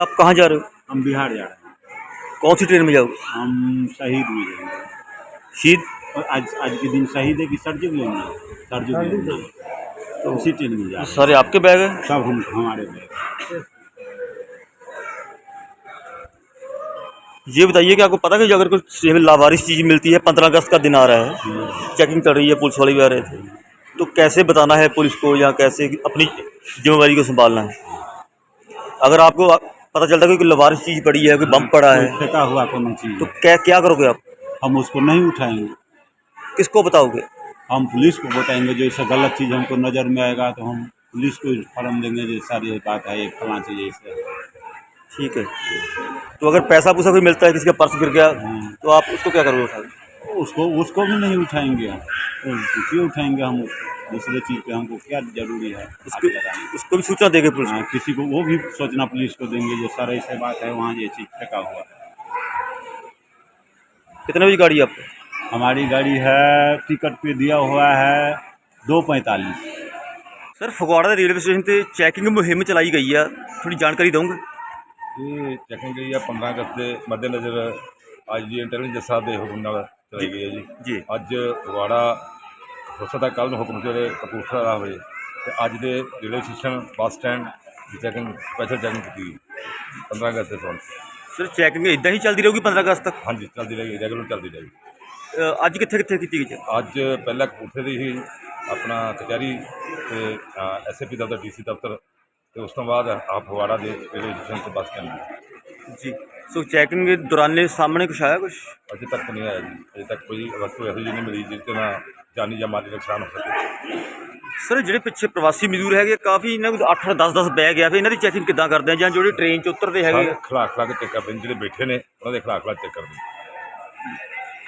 आप कहाँ जा रहे हो? हम बिहार जा रहे हैं। कौन सी ट्रेन में जाओगे? हम शहीद हुए हैं। शहीद? और आज आज के दिन शहीद है कि सर्जिक लेना सर्जिक लेना तो उसी ट्रेन में जा रहे सारे आपके बैग हैं? सब हम हमारे बैग ये बताइए कि आपको पता है कि अगर कुछ लावारिस चीज़ मिलती है पंद्रह अगस्त का दिन आ रहा है चेकिंग कर रही है पुलिस वाले भी आ रहे थे तो कैसे बताना है पुलिस को या कैसे अपनी जिम्मेवारी को संभालना है? अगर आपको पता चलता है कि कोई लावारिस चीज़ पड़ी है कोई बम पड़ा है। फेंका हुआ कोनो चीज़। तो क्या क्या करोगे आप? हम उसको नहीं उठाएँगे। किसको बताओगे? हम पुलिस को बताएँगे जो ऐसा गलत चीज़ हमको नज़र में आएगा तो हम पुलिस को फॉर्म देंगे जो सारी बात है ये फलां चीज़ ऐसे ठीक है। तो अगर पैसा पूसा कोई मिलता है किसी का पर्स गिर गया। तो आप उसको क्या करोगे? उठा के? उसको उसको भी नहीं उठाएँगे हम। तो क्यों उठाएँगे हम उसको। दूसरे चीज़ पे हमको क्या जरूरी है हाथ उसको लगाने की? उसको भी सूचना देंगे पुलिस हाँ, किसी को वो भी सोचना पुलिस को देंगे जो सर ऐसे बात है वहाँ ये चीज़ फेंका हुआ है को कितने बजे गाड़ी है आपको हमारी गाड़ी है टिकट पे दिया हुआ है दो पैंतालीस ਸਰ ਫਗਵਾੜਾ ਦੇ ਰੇਲਵੇ ਸਟੇਸ਼ਨ ਤੇ ਚੈਕਿੰਗ ਮੁਹਿੰਮ ਚਲਾਈ ਗਈ ਆ ਥੋੜੀ ਜਾਣਕਾਰੀ ਦਵਾਂਗੇ ਇਹ ਚੈਕਿੰਗ ਗਈ ਆ 15 ਅਗਸਤ ਦੇ ਮੱਦੇਨਜ਼ਰ ਅੱਜ ਦੀ ਇੰਟੈਲੀਜੈਂਸ ਸਾਹਿਬ ਦੇ ਹੁਕਮ ਨਾਲ ਚਲਾਈ ਗਈ ਹੈ ਜੀ ਜੀ ਅੱਜ ਫਗਵਾੜਾ ਹੋ ਸਕਦਾ ਕੱਲ੍ਹ ਨੂੰ ਹੁਕਮ ਜਿਹੜੇ ਕਪੂਰਥਲਾ ਦਾ ਹੋਵੇ ਤੇ ਅੱਜ ਦੇ ਰੇਲਵੇ ਸਟੇਸ਼ਨ ਬੱਸ ਸਟੈਂਡ ਦੀ ਚੈਕਿੰਗ ਸਪੈਸ਼ਲ ਚੈਕਿੰਗ ਕੀਤੀ ਗਈ। 15 ਅਗਸਤ ਦੇ ਤੋਂ ਸਰ ਚੈਕਿੰਗ ਇਦਾਂ ਹੀ ਚੱਲਦੀ ਰਹੂਗੀ 15 ਅਗਸਤ ਤੱਕ? ਹਾਂਜੀ ਚੱਲਦੀ ਰਹੇਗੀ ਰੈਗੂਲਰ ਚੱਲਦੀ ਰਹੇਗੀ। ਅ, ਅੱਜ ਕਿੱਥੇ ਕਿੱਥੇ ਕੀਤੀ ਗਈ ਅੱਜ ਪਹਿਲਾਂ ਕਪੂਰਥਲੇ ਦੀ ਹੀ ਆਪਣਾ ਕਚਹਿਰੀ ਤੇ ਐਸਏਪੀ ਦਫ਼ਤਰ ਡੀਸੀ ਦਫ਼ਤਰ ਤੇ ਉਸ ਤੋਂ ਬਾਅਦ ਆ ਫਗਵਾੜਾ ਦੇ ਰੇਲਵੇ ਸਟੇਸ਼ਨ ਤੇ ਬੱਸ ਸਟੈਂਡ ਜੀ। ਸੋ ਚੈਕਿੰਗ ਦੇ ਦੌਰਾਨੇ ਸਾਹਮਣੇ ਕੁਛ ਆਇਆ ਕੁਛ? ਅਜੇ ਤੱਕ ਨਹੀਂ ਆਇਆ ਜੀ। ਅਜੇ ਤੱਕ ਕੋਈ ਵਸਤੂ ਇਹੋ ਜਿਹੀ ਨਹੀਂ ਮਿਲੀ ਜਿਸ ਤੇ ਨਾ ਜਾਨੀ ਜਾਂ ਮਾਲੀ ਨੁਕਸਾਨ ਹੋ ਸਕੇ। ਸਰ ਜਿਹੜੇ ਪਿੱਛੇ ਪ੍ਰਵਾਸੀ ਮਜ਼ਦੂਰ ਹੈਗੇ ਕਾਫੀ ਇਹਨਾਂ ਕੋਲ 8 10 10 ਬੈਗ ਆ ਫਿਰ ਇਹਨਾਂ ਦੀ ਚੈਕਿੰਗ ਕਿੱਦਾਂ ਕਰਦੇ ਆ? ਜਾਂ ਜਿਹੜੇ ਟ੍ਰੇਨ 'ਚ ਉਤਰਦੇ ਹੈਗੇ ਆ, ਖਲਾ ਖਲਾ ਕੇ ਚੈੱਕ ਕਰਦੇ ਨੇ ਜਿਹੜੇ ਬੈਠੇ ਨੇ ਉਹਨਾਂ ਦੇ ਖਲਾ ਖਲਾ ਚੈੱਕ ਕਰਦੇ ਨੇ।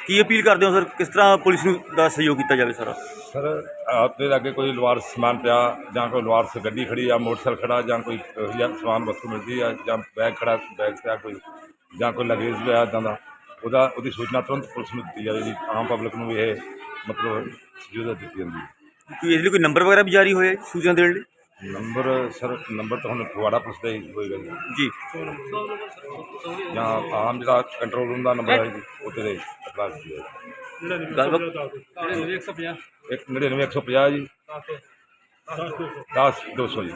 ਕੀ ਅਪੀਲ ਕਰਦੇ ਹੋ ਸਰ? ਕਿਸ ਤਰ੍ਹਾਂ ਪੁਲਿਸ ਨੂੰ ਦਾ ਸਹਿਯੋਗ ਕੀਤਾ ਜਾਵੇ ਸਾਰਾ? ਸਰ ਆਪਦੇ ਲਾਗੇ ਕੋਈ ਲਵਾਰ ਸਮਾਨ ਪਿਆ ਜਾਂ ਕੋਈ ਲਵਾਰ ਸ ਗੱਡੀ ਖੜੀ ਆ ਮੋਟਰਸਾਈਕਲ ਖੜਾ ਜਾਂ ਕੋਈ ਇਹੋ ਜਿਹਾ ਸਮਾਨ ਵਸਤੂ ਮਿਲਦੀ ਆ ਜਾਂ ਬੈਗ ਖੜਾ ਬੈਗ ਪਿਆ ਕੋਈ ਜਾਂ ਕੋਈ ਲਗੇਜ ਪਿਆ ਇੱਦਾਂ ਦਾ। ਉਹਦਾ ਉਹਦੀ ਸੂਚਨਾ ਤੁਰੰਤ ਪੁਲਿਸ ਨੂੰ ਦਿੱਤੀ ਜਾਵੇ ਜੀ ਆਮ ਪਬਲਿਕ ਨੂੰ ਵੀ ਇਹ ਮਤਲਬ ਸਹੂਲਤ ਦਿੱਤੀ ਜਾਂਦੀ ਹੈ। ਕੋਈ ਇਹਦੇ ਲਈ ਕੋਈ ਨੰਬਰ ਵਗੈਰਾ ਵੀ ਜਾਰੀ ਹੋਇਆ ਹੈ ਸੂਚਨਾ ਦੇਣ ਲਈ? ਨੰਬਰ ਸਰ ਨੰਬਰ ਤਾਂ ਹੁਣ ਫਗਵਾੜਾ ਪੁਲਿਸ ਦਾ ਹੀ ਹੋਏਗਾ ਜੀ। ਜੀ। ਜਾਂ ਆਮ ਜਿਹੜਾ ਕੰਟਰੋਲ ਰੂਮ ਦਾ ਨੰਬਰ ਹੈ ਜੀ ਉੱਥੇ ਦੇ ਅਪਲਾਈ ਕੀਤੀ ਹੈ ਗੱਲਬਾਤ ਇੱਕ 99 150 ਜੀ। 10 200 ਜੀ।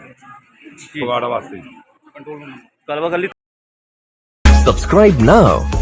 ਫਗਵਾੜਾ ਵਾਸਤੇ। ਜੀ ਗੱਲਬਾਤ ਕਰ ਲਈ। Subscribe now